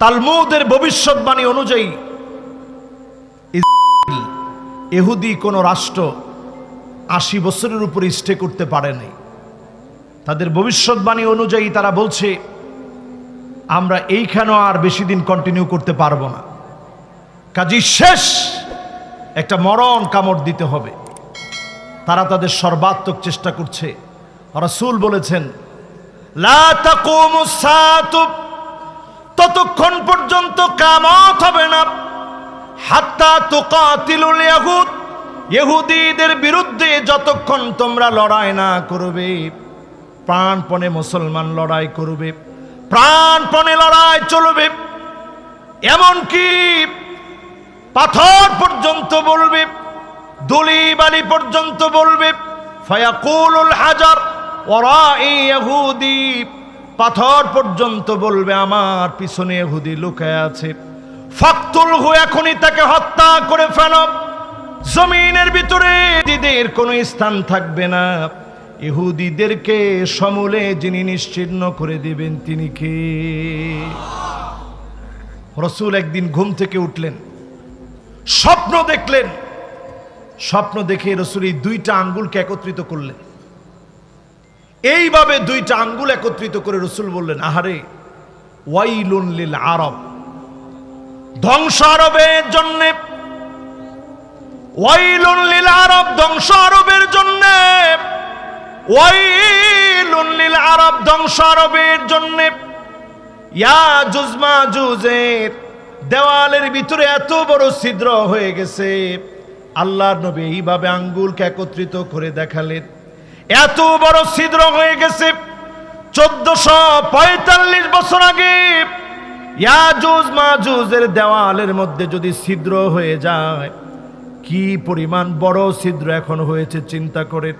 তালমুদের ভবিষ্যৎবাণী অনুযায়ী এহুদি কোন রাষ্ট্র আশি বছরের উপরে স্টে করতে পারেনি তাদের ভবিষ্যৎবাণী অনুযায়ী তারা বলছে, আমরা এইখানেও আর বেশি দিন কন্টিনিউ করতে পারব না। কাজী শেষ একটা মরণ কামড় দিতে হবে। তারা তাদের সর্বাত্মক চেষ্টা করছে। রসুল বলেছেন, লা তাকুমু সাতু ততক্ষণ পর্যন্ত কামত হবে না। হাত্তা তুকাতিলুল ইয়াহুদ, ইহুদিদের বিরুদ্ধে যতক্ষণ তোমরা লড়াই না করবে, প্রাণপণে মুসলমান লড়াই করবে, প্রাণপণে লড়াই চলবে, এমনকি পাথর পর্যন্ত বলবে দলি বালি পর্যন্ত বলবে, ফয়াকুলুল হাজার ওরা ইহুদি। পাথর পর্যন্ত বলবে, আমার পিছনে ইহুদি লুকায় আছে। ফাকতুল হু, এখনই তাকে হত্যা করে ফেল। জমিনের ভিতরে দিদের কোনো স্থান থাকবে না। ইহুদিদেরকে সমূলে যিনি নিশ্চিহ্ন করে দিবেন, তিনি কে? রসুল একদিন ঘুম থেকে উঠলেন, স্বপ্ন দেখলেন। স্বপ্ন দেখে রসুল এই দুইটা আঙ্গুলকে একত্রিত করলেন। এইভাবে দুইটা আঙ্গুল একত্রিত করে রসুল বললেন, আহারে, ওয়াইলুন লিল আরব। ধ্বংস আরবের জন্যে, ওয়াইলুন লিল আরব ধ্বংস আরবের জন্যে, ওয়াইলুন লিল আরব ধ্বংস আরবের জন্যে। ইয়া জুজমা জুজের দেওয়ালের ভিতরে এত বড় ছিদ্র হয়ে গেছে। আল্লাহর নবী এইভাবে আঙ্গুলকে একত্রিত করে দেখালেন। এত বড় ছিদ্র হয়ে গেছে। চোদ্দশো পঁয়তাল্লিশ বছর আগে ইয়াজুজ মাজুজের দেওয়ালের মধ্যে যদি ছিদ্র হয়ে যায়, কি পরিমাণ বড় ছিদ্র এখন হয়েছে চিন্তা করে।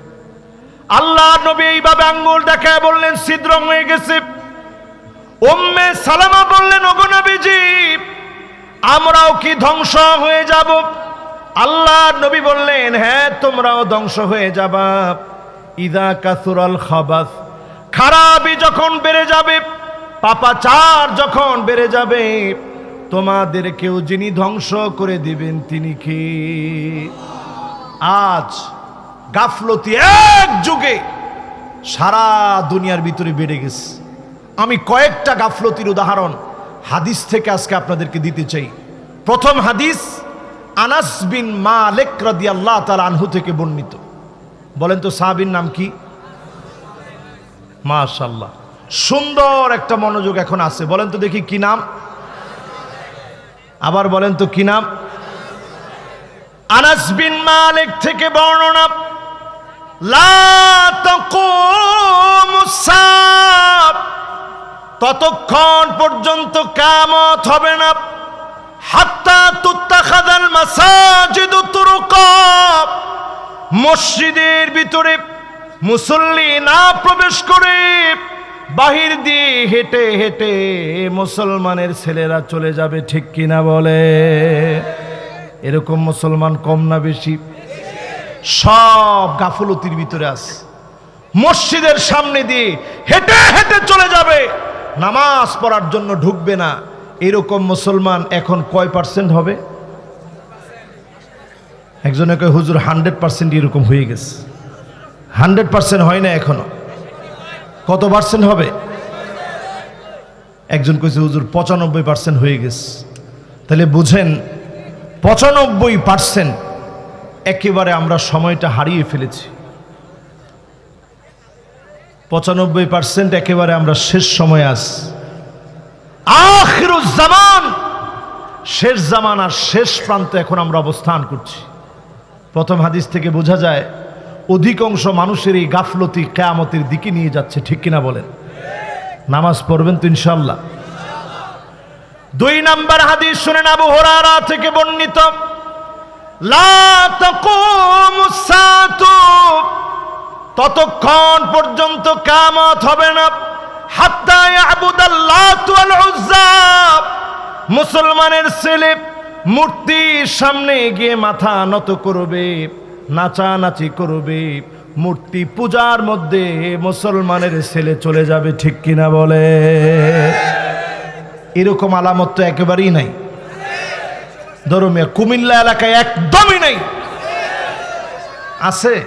আল্লাহ নবী এইভাবে আঙ্গুল দেখায় বললেন, ছিদ্র হয়ে গেছে। ওম্মে সালামা বললেন নবীজি, আমরাও কি ধ্বংস হয়ে যাব? আল্লাহ নবী বললেন হ্যাঁ তোমরাও ধ্বংস হয়ে যাবা। ইদা কাসুরাল খাবাস। খারাপই যখন বেড়ে যাবে, পাপাচার যখন বেড়ে যাবে তোমাদেরকেও যিনি ধ্বংস করে দিবেন, তিনি কি? আজ গাফলতি এক যুগে সারা দুনিয়ার ভিতরে বেড়ে গেছে। আমি কয়েকটা গাফলতির উদাহরণ হাদিস থেকে আজকে আপনাদেরকে দিতে চাই। প্রথম হাদিস, আনাস বিন মালেক রাদিয়াল্লাহ তাআলা আনহু থেকে বর্ণিত। বলেন তো সাহাবীর নাম কি? মাশাল্লাহ সুন্দর একটা মনোযোগ এখন আছে। বলেন তো দেখি কি নাম? আবার বলেন তো কি নাম? আনাস বিন মালিক থেকে বর্ণনা ততক্ষণ পর্যন্ত কামত হবে না। হাত্তা তুত্তাখাদাল মাসাজিদু তুরুকা মসজিদের ভিতরে মুসল্লি না প্রবেশ করে, বাহির দিয়ে হেঁটে হেঁটে মুসলমানের ছেলেরা চলে যাবে, ঠিক কিনা বলে? এরকম মুসলমান কম না বেশি? সব গাফলতির ভিতরে আছে। মসজিদের সামনে দিয়ে হেঁটে হেঁটে চলে যাবে, নামাজ পড়ার জন্য ঢুকবে না। এরকম মুসলমান এখন কয় পার্সেন্ট হবে? একজনে কয়, হুজুর, হান্ড্রেড পার্সেন্ট এরকম হয়ে গেছে। হান্ড্রেড পার্সেন্ট হয় না এখনও। কত পার্সেন্ট হবে? একজন কইছে, হুজুর, পঁচানব্বই পার্সেন্ট হয়ে গেছে। তাহলে বুঝেন, পঁচানব্বই পার্সেন্ট একেবারে আমরা সময়টা হারিয়ে ফেলেছি। পঁচানব্বই পার্সেন্ট একেবারে আমরা শেষ সময় আস জামান, শেষ জামানার শেষ প্রান্তে এখন আমরা অবস্থান করছি। প্রথম হাদিস থেকে বোঝা যায়, অধিকাংশ মানুষের এই গাফলতি কেয়ামতের দিকে নিয়ে যাচ্ছে, ঠিক কিনা বলেন? নামাজ পড়বেন তো ইনশাল্লাহ দুই নাম্বার হাদিস শুনেন আবু হরারা থেকে বর্ণিত ততক্ষণ পর্যন্ত কামত হবে না, হাত্তা ইয়াবুদাল্লাত ওয়াল উজ্জা, মুসলমানের ছেলে মূর্তির সামনে গিয়ে মাথা নত করবে, নাচানাচি করবে। মূর্তি পূজার মধ্যে মুসলমানের ছেলে চলে যাবে, ঠিক কিনা বলে? এরকম আলামত তো একেবারেই নাই। ধর্মীয় কুমিল্লা এলাকায় একদমই নেই। আছে?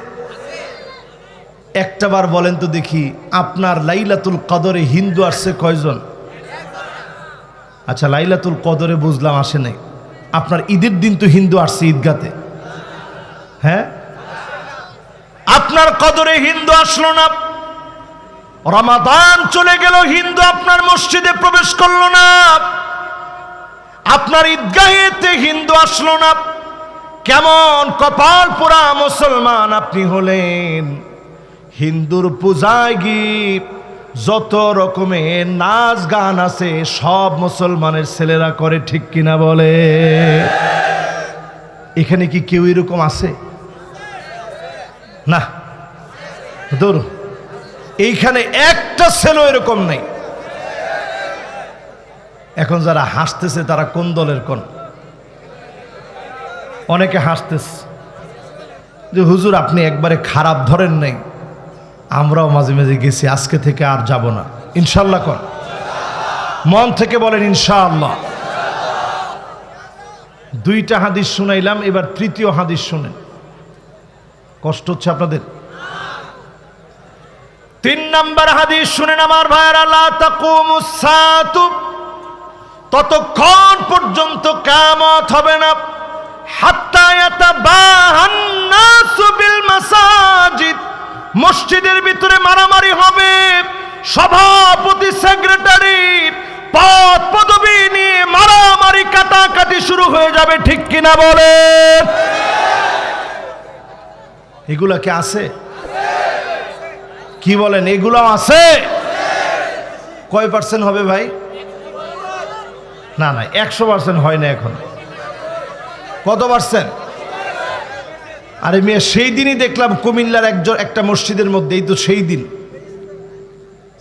একটাবার বলেন তো দেখি, আপনার লাইলাতুল কদরে হিন্দু আসছে কয়জন? আচ্ছা লাইলাতুল কদরে বুঝলাম আসে নাই। আপনার ঈদের দিন তো হিন্দু আসছে ঈদগাতে। হ্যাঁ? আপনার কদরে হিন্দু আসলো না। রমাদান চলে গেল, হিন্দু আপনার মসজিদে প্রবেশ করল না। আপনার ঈদগাহেতে হিন্দু আসলো না। কেমন কপাল পোড়া মুসলমান আপনি হলেন। হিন্দুর পূজায় গীত যত রকমের নাচ গান আছে, সব মুসলমানের ছেলেরা করে, ঠিক কিনা বলে? এখানে কি কেউ এরকম আছে? না। দূর। এইখানে একটা ছেলে এরকম নেই। এখন যারা হাসতেছে, তারা কোন দলের কোন? অনেকে হাসতেছে। যে হুজুর, আপনি একবারে খারাপ ধরেন নাই। আমরাও মাঝে মাঝে গেছি, আজকে থেকে আর যাব না। ইনশাল্লাহ কর। মন থেকে বলেন ইনশাআল্লাহ। দুইটা হাদিস শুনাইলাম, এবার তৃতীয় হাদিস শুনেন। কষ্ট হচ্ছে আপনাদের? তিন নাম্বার হাদিস শুনেন আমার ভাইয়ের আল্লাহ ততক্ষণ পর্যন্ত কামত হবে না। হাত্তা ইয়াতাবাহান নাসু বিল মাসাজিদ। মসজিদের ভিতরে মারামারি হবে। সভাপতি, সেক্রেটারি পদ পদবি নিয়ে মারামারি কাটাকাটি শুরু হয়ে যাবে, ঠিক কিনা বলে? এগুলা কি আছে? কি বলেন এগুলো আছে? কয় পার্সেন্ট হবে ভাই? না না, একশো পার্সেন্ট হয় না এখন। কত পার্সেন্ট আরে মেয়ে, সেই দিনই দেখলাম কুমিল্লার একজন একটা মসজিদের মধ্যে, এই তো সেই দিন।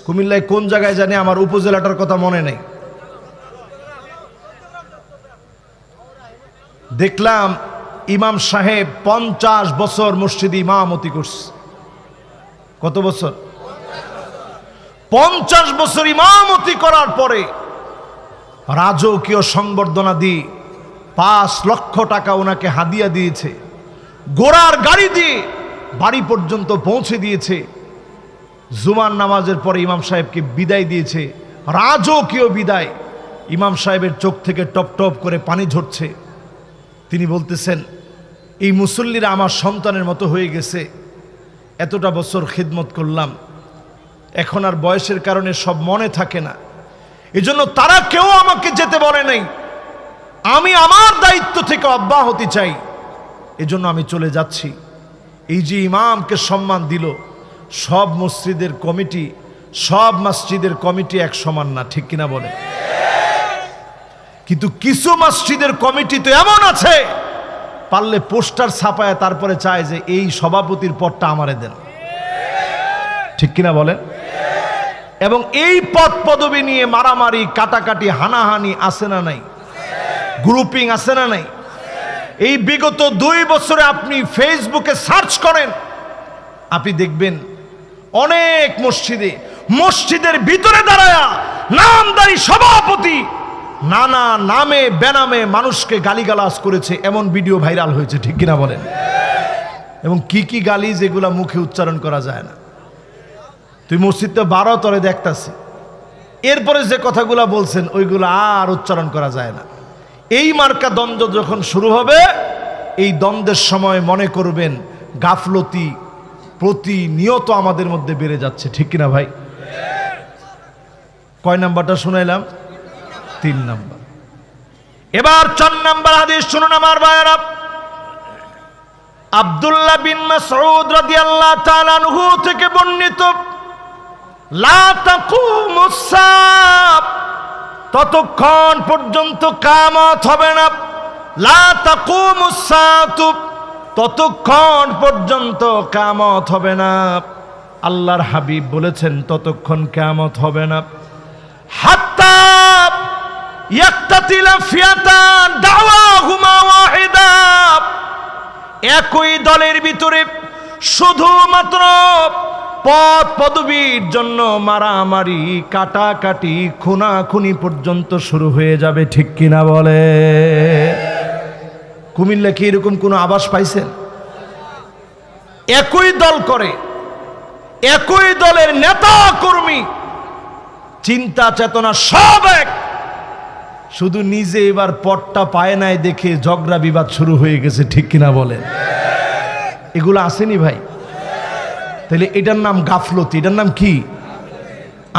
কুমিল্লায় কোন জায়গায় জানি আমার উপজেলাটার কথা মনে নেই। দেখলাম ইমাম সাহেব পঞ্চাশ বছর মসজিদে ইমামতি করছে। কত বছর? পঞ্চাশ বছর ইমামতি করার পরে রাজকীয় সংবর্ধনা দিয়ে পাঁচ লক্ষ টাকা ওনাকে হাদিয়া দিয়েছে। গোড়ার গাড়ি দিয়ে বাড়ি পর্যন্ত পৌঁছে দিয়েছে। জুমার নামাজের পরে ইমাম সাহেবকে বিদায় দিয়েছে। রাজকীয় বিদায়। ইমাম সাহেবের চোখ থেকে টপ টপ করে পানি ঝরছে। তিনি বলতেছেন, এই মুসল্লিরা আমার সন্তানের মতো হয়ে গেছে। এতটা বছর খিদমত করলাম। এখন আর বয়সের কারণে সব মনে থাকে না। এজন্য তারা কেউ আমাকে যেতে বলে নাই। আমি আমার দায়িত্ব থেকে অব্যাহতি চাই। এজন্য আমি চলে যাচ্ছি। এই যে ইমামকে সম্মান দিল, সব মসজিদের কমিটি, সব মসজিদের কমিটি এক সমান না, ঠিক কিনা বলে? কিন্তু কিছু মসজিদের কমিটি তো এমন আছে, পারলে পোস্টার ছাপায় তারপরে চায় যে এই সভাপতির পদটা আমারে দেন। ঠিক কিনা বলেন এবং এই পদ পদবি নিয়ে মারামারি, কাটাকাটি, হানাহানি আছে না নাই? গ্রুপিং আছে না নাই? এই বিগত দুই বছরে আপনি ফেসবুকে সার্চ করেন, আপনি দেখবেন অনেক মসজিদে, মসজিদের ভিতরে দাঁড়ায়া নামদারি সভাপতি নানা নামে, বেনামে মানুষকে গালিগালাজ করেছে, এমন ভিডিও ভাইরাল হয়েছে, ঠিক কিনা বলেন? এবং কি কি গালি যেগুলা মুখে উচ্চারণ করা যায় না। তুই মসজিদটা বারো তরে দেখতাছি। এরপরে যে কথাগুলা বলছেন, ওইগুলো আর উচ্চারণ করা যায় না। এই মার্কা দ্বন্দ্ব যখন শুরু হবে, এই দ্বন্দ্বের সময় মনে করবেন গাফলতি প্রতিনিয়ত আমাদের মধ্যে বেড়ে যাচ্ছে, ঠিক কিনা ভাই? কয় নাম্বারটা শুনাইলাম? তিন নাম্বার। এবার চার নাম্বার হাদিস শুনুন আমার ভাইয়েরা। আব্দুল্লাহ বিন মাসউদ রাদিয়াল্লাহু তাআলা আনহু থেকে বর্ণিত, লা তাকুমুস সাব ততক্ষণ পর্যন্ত কামত হবে না। ততক্ষণ পর্যন্ত কামত হবে না। আল্লাহর হাবিব বলেছেন, ততক্ষণ কামত হবে না। একই দলের ভিতরে শুধুমাত্র পদ পদবীর জন্য মারামারি, কাটাকাটি, খুনাখুনি পর্যন্ত শুরু হয়ে যাবে, ঠিক কিনা বলে? কুমিল্লা কি এরকম কোনো আবাস পাইছেন? একই দল করে, একই দলের নেতা কর্মী, চিন্তা চেতনা সব এক। শুধু নিজে এবার পটটা পায় নাই দেখে ঝগড়া বিবাদ শুরু হয়ে গেছে, ঠিক কিনা বলেন এগুলো আসেনি ভাই। তাহলে এটার নাম গাফলতি, এটার নাম কি?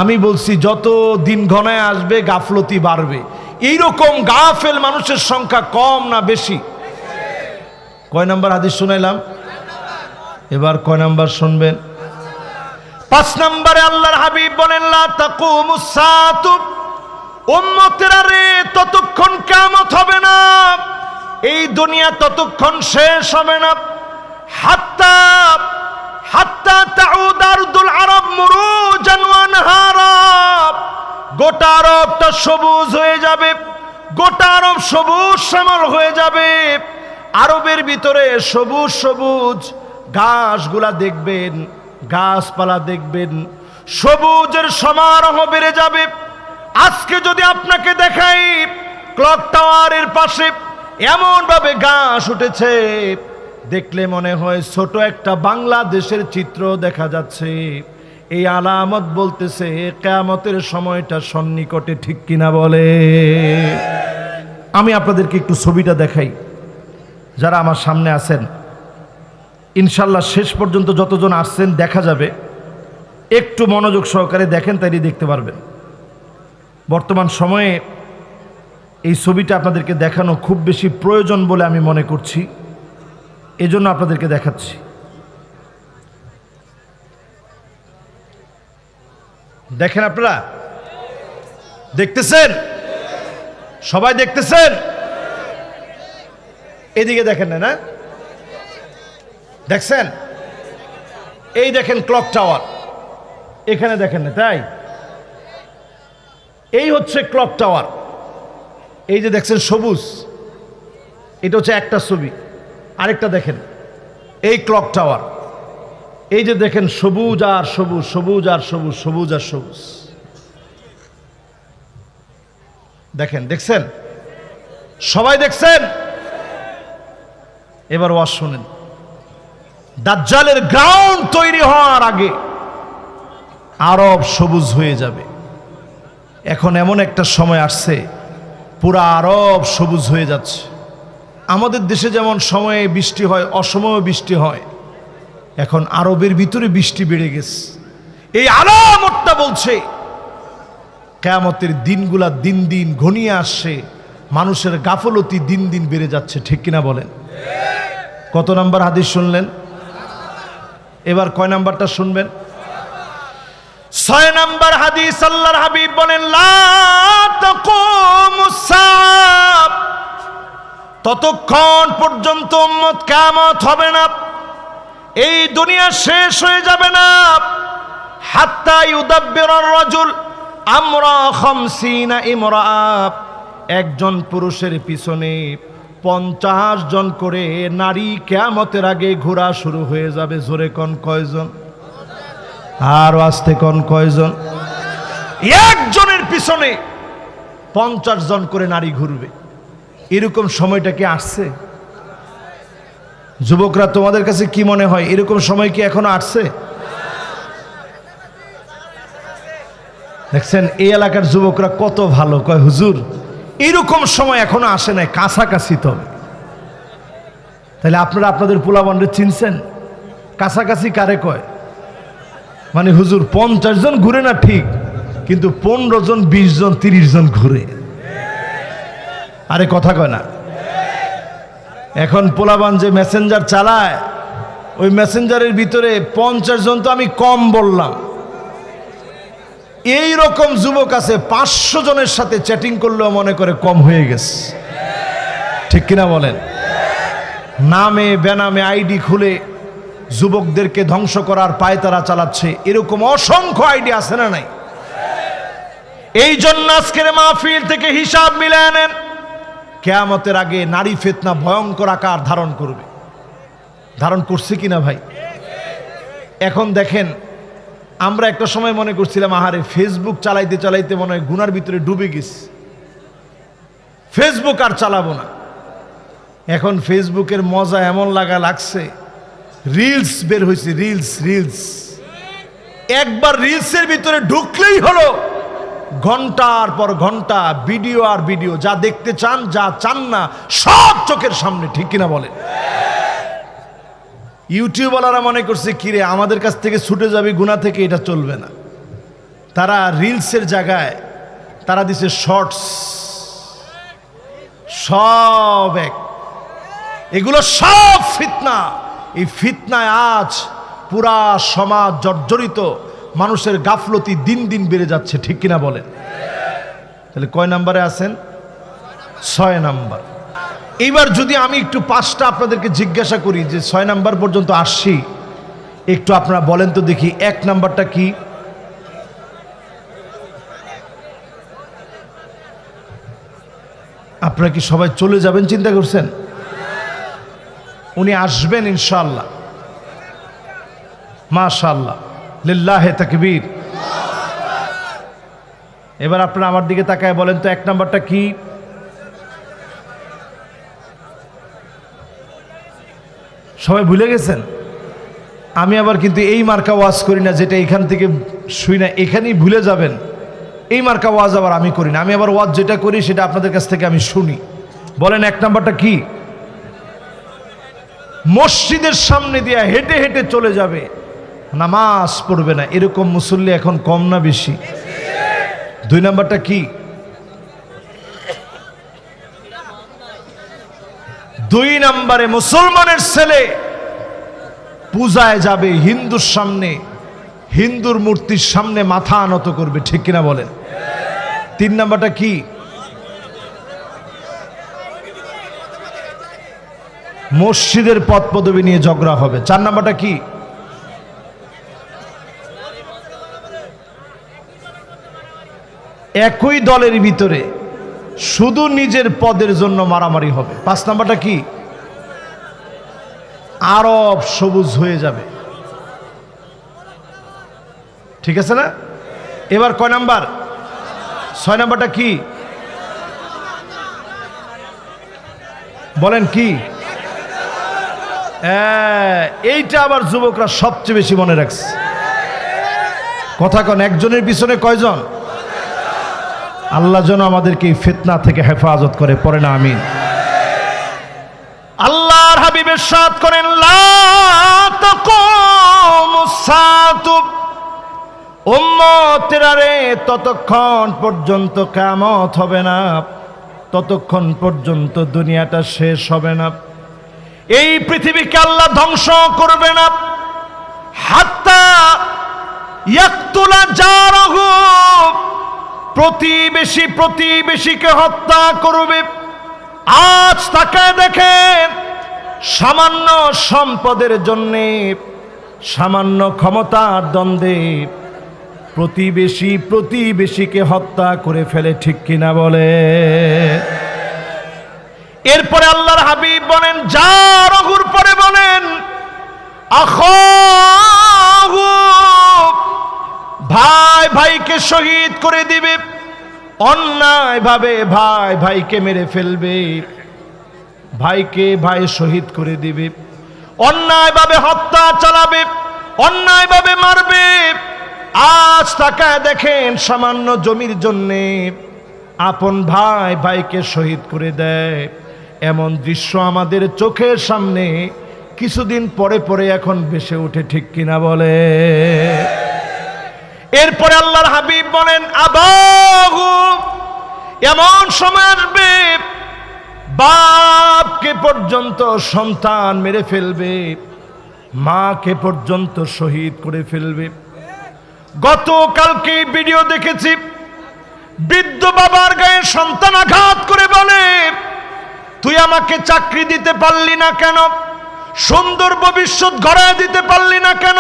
আমি বলছি, যত দিন ঘনায় আসবে, গাফলতি বাড়বে। এইরকম গাফেল মানুষের সংখ্যা কম না বেশি? কয় নাম্বার হাদিস শুনাইলাম? এবার কয় নাম্বার শুনবেন? পাঁচ নম্বরে আল্লাহর হাবিব বলেন উম্মতেরা রে, ততক্ষণ কিয়ামত হবে না। এই দুনিয়া ততক্ষণ শেষ হবে না। হাত্তা হাত্তা তাউদ আরব মুরুজান ওয়া আনহারা গোটা আরবটা সবুজ হয়ে যাবে, গোটা আরব সবুজ শ্যামল হয়ে যাবে। আরবের ভিতরে সবুজ সবুজ ঘাসগুলা দেখবেন, গাছপালা দেখবেন, সবুজের সমারোহ বেড়ে যাবে। আজকে যদি আপনাকে দেখাই, ক্লক টাওয়ারের পাশে এমন ভাবে ঘাস উঠেছে দেখলে মনে হয় ছোট একটা বাংলাদেশের চিত্র দেখা যাচ্ছে। এই আলামত বলতেছে, কেয়ামতের সময়টা সন্নিকটে ঠিক কিনা বলে। আমি আপনাদেরকে একটু ছবিটা দেখাই। যারা আমার সামনে আছেন, ইনশাল্লাহ শেষ পর্যন্ত যতজন আসছেন দেখা যাবে। একটু মনোযোগ সহকারে দেখেন, তাইলে দেখতে পারবেন। বর্তমান সময়ে এই ছবিটা আপনাদেরকে দেখানো খুব বেশি প্রয়োজন বলে আমি মনে করছি। এজন্য আপনাদেরকে দেখাচ্ছি। দেখেন আপনারা? দেখতেছেন? সবাই দেখতেছেন? এদিকে দেখেন না না? দেখছেন? এই দেখেন ক্লক টাওয়ার। এখানে দেখেন না, তাই? এই হচ্ছে ক্লক টাওয়ার। এই যে দেখছেন সবুজ, এটা হচ্ছে একটা ছবি। আরেকটা দেখেন। এই ক্লক টাওয়ার এই যে দেখেন, সবুজ আর সবুজ সবুজ আর সবুজ সবুজ আর সবুজ। দেখেন, দেখছেন? সবাই দেখছেন? এবার ওয়াজ শোনেন। দাজ্জালের গ্রাউন্ড তৈরি হওয়ার আগে আরব সবুজ হয়ে যাবে। এখন এমন একটা সময় আসছে, পুরা আরব সবুজ হয়ে যাচ্ছে। আমাদের দেশে যেমন সময়ে বৃষ্টি হয় অসময়ে বৃষ্টি হয়, এখন আরবের ভিতরে বৃষ্টি বেড়ে গেছে। এই আলামতটা বলছে, কেয়ামতের দিনগুলা দিন দিন ঘনিয়ে আসছে, মানুষের গাফলতি দিন দিন বেড়ে যাচ্ছে, ঠিক কিনা বলেন? কত নাম্বার হাদিস শুনলেন? এবার কয় নাম্বারটা শুনবেন? ছয় নাম্বার হাদিস আল্লাহর হাবিব বলেন, লা। ততক্ষণ পর্যন্ত উম্মত কিয়ামত হবে না। এই দুনিয়া শেষ হয়ে যাবে না। হাত্তা ইউদাব্বিরার রাজুল আমরা খামসিনা একজন পুরুষের পিছনে পঞ্চাশ জন করে নারী কেয়ামতের আগে ঘোরা শুরু হয়ে যাবে। জোরে কন কয়জন? আর আসতে কন কয়জন? একজনের পিছনে পঞ্চাশ জন করে নারী ঘুরবে। এরকম সময়টা কি আসছে? যুবকরা, তোমাদের কাছে কি মনে হয়, এরকম সময় কি এখনও আসছে? দেখছেন, এই এলাকার যুবকরা কত ভালো। কয়, হুজুর, এরকম সময় এখনও আসে নাই, কাছাকাছি তবে তাহলে আপনারা আপনাদের পোলাবন্ডে চিনছেন? কাছাকাছি কারে কয়? মানে হুজুর, পঞ্চাশ জন ঘুরে না ঠিক, কিন্তু পনেরো জন, বিশ জন, তিরিশ জন ঘুরে। আরে কথা কয় না। এখন পোলাবান যে মেসেঞ্জার চালায়, ওই মেসেঞ্জারের ভিতরে পঞ্চাশ জন তো আমি কম বললাম। এই রকম যুবক আছে, পাঁচশো জনের সাথে চ্যাটিং করলেও মনে করে কম হয়ে গেছে। ঠিক কিনা বলেন? নামে, বেনামে আইডি খুলে যুবকদেরকে ধ্বংস করার পায়তারা চালাচ্ছে। এরকম অসংখ্য আইডি আছে না নাই? এই জন্য আজকের মাহফিল থেকে হিসাব মিলে আনেন কেয়ামতের আগে নারী ফেতনা ভয়ঙ্কর আকার ধারণ করবে। ধারণ করছে কিনা ভাই? এখন দেখেন, আমরা একটা সময় মনে করছিলাম, আহারে ফেসবুক চালাইতে চালাইতে মনে হয় গুনার ভিতরে ডুবে গেছি। ফেসবুক আর চালাবো না। এখন ফেসবুকের মজা এমন লাগা লাগছে রিলস বের হয়েছে রিলস রিলস একবার রিলসের ভিতরে ঢুকলেই হলো। ঘণ্টার পর ঘণ্টা, ভিডিও আর ভিডিও, যা দেখতে চান, যা চান না, সব চোখের সামনে, ঠিক কিনা বলে ইউটিউবওয়ালারা মনে করছে, কিরে, আমাদের কাছ থেকে ছুটে যাবে গুণা থেকে এটা চলবে না। তারা রিলসের জায়গায়, তারা দিছে শর্টস। সব এক। এগুলো সব ফিতনা। এই ফিতনায় আজ পুরা সমাজ জর্জরিত। মানুষের গাফলতি দিন দিন বেড়ে যাচ্ছে, ঠিক কিনা বলেন? তাহলে কয় নাম্বারে আছেন? ছয় নাম্বার। এইবার যদি আমি একটু পাঁচটা আপনাদেরকে জিজ্ঞাসা করি যে ছয় নাম্বার পর্যন্ত আসছি, একটু আপনারা বলেন তো দেখি, এক নাম্বারটা কি? আপনারা কি সবাই চলে যাবেন চিন্তা করছেন? উনি আসবেন ইনশাল্লাহ মাশাল্লাহ লিল্লাহে তাকবীর। এবার আপনারা আমার দিকে তাকায় বলেন তো, এক নাম্বারটা কি? সবাই ভুলে গেছেন? আমি আবার কিন্তু এই মার্কা ওয়াজ করি না, যেটা এখান থেকে শুই না, এখানেই ভুলে যাবেন। এই মার্কা ওয়াজ আবার আমি করি না, আমি আবার ওয়াজ যেটা করি সেটা আপনাদের কাছ থেকে আমি শুনি। বলেন এক নাম্বারটা কি? মসজিদের সামনে দিয়ে হেঁটে হেঁটে চলে যাবে। নামাজ পড়বে না। এরকম মুসল্লি এখন কম না বেশি। দুই নাম্বারটা কি? দুই নাম্বারে মুসলমানের ছেলে পূজায় যাবে হিন্দুর সামনে, হিন্দুর মূর্তির সামনে মাথা আনত করবে, ঠিক কিনা বলেন? তিন নাম্বারটা কি? মসজিদের পদ পদবি নিয়ে ঝগড়া হবে। চার নাম্বারটা কি? একই দলের ভিতরে শুধু নিজের পদের জন্য মারামারি হবে। পাঁচ নাম্বারটা কি? আরব সবুজ হয়ে যাবে। ঠিক আছে না? এবার কয় নাম্বার? ছয় নাম্বারটা কি? বলেন কি? এইটা আবার যুবকরা সবচেয়ে বেশি মনে রাখছে। কথা কন, একজনের পিছনে কয়জন? আল্লাহ যেন আমাদেরকে এই ফিতনা থেকে হেফাজত করে, পড়ে না, আমিন। আল্লাহর হাবিবের সাথ করেন রে ততক্ষণ পর্যন্ত কামত হবে না, ততক্ষণ পর্যন্ত দুনিয়াটা শেষ হবে না। এই পৃথিবীকে আল্লাহ ধ্বংস করবে না। হাত্তা ইয়াকতুলা জারহু। প্রতিবেশী প্রতিবেশীকে হত্যা করবে। আজ তাকে দেখেন সামান্য সম্পদের জন্যে, সামান্য ক্ষমতার দ্বন্দ্বে প্রতিবেশী প্রতিবেশীকে হত্যা করে ফেলে, ঠিক কিনা বলে? এরপরে আল্লাহর হাবিব বলেন যা রঘুর পরে বলেন, আখাহু, ভাই ভাইকে শহীদ করে অন্যায় ভাবে ভাই ভাইকে মেরে ফেলবে, ভাইকে ভাই শহীদ করে দিবে অন্যায় ভাবে হত্যা চালাবে অন্যায় ভাবে মারবে। আজ তাকায় দেখেন সামান্য জমির জন্যে আপন ভাই ভাইকে শহীদ করে দেয়। এমন দৃশ্য আমাদের চোখের সামনে কিছুদিন পরে পরে এখন ভেসে ওঠে, ঠিক কিনা বলে? এরপরে আল্লাহর হাবিব বলেন আবাহু এমন সময় আসবে, বাপকে পর্যন্ত সন্তান মেরে ফেলবে, মাকে পর্যন্ত শহীদ করে ফেলবে। গতকালকে ভিডিও দেখেছি, বৃদ্ধ বাবার গায়ে সন্তান আঘাত করে বলে, তুই আমাকে চাকরি দিতে পারলি না কেন? সুন্দর ভবিষ্যৎ গড়ায় দিতে পারলি না কেন?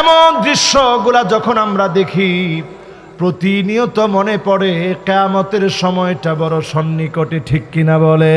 এমন দৃশ্যগুলা যখন আমরা দেখি প্রতিনিয়ত মনে পড়ে কেয়ামতের সময়টা বড় সন্নিকটে ঠিক কিনা বলে।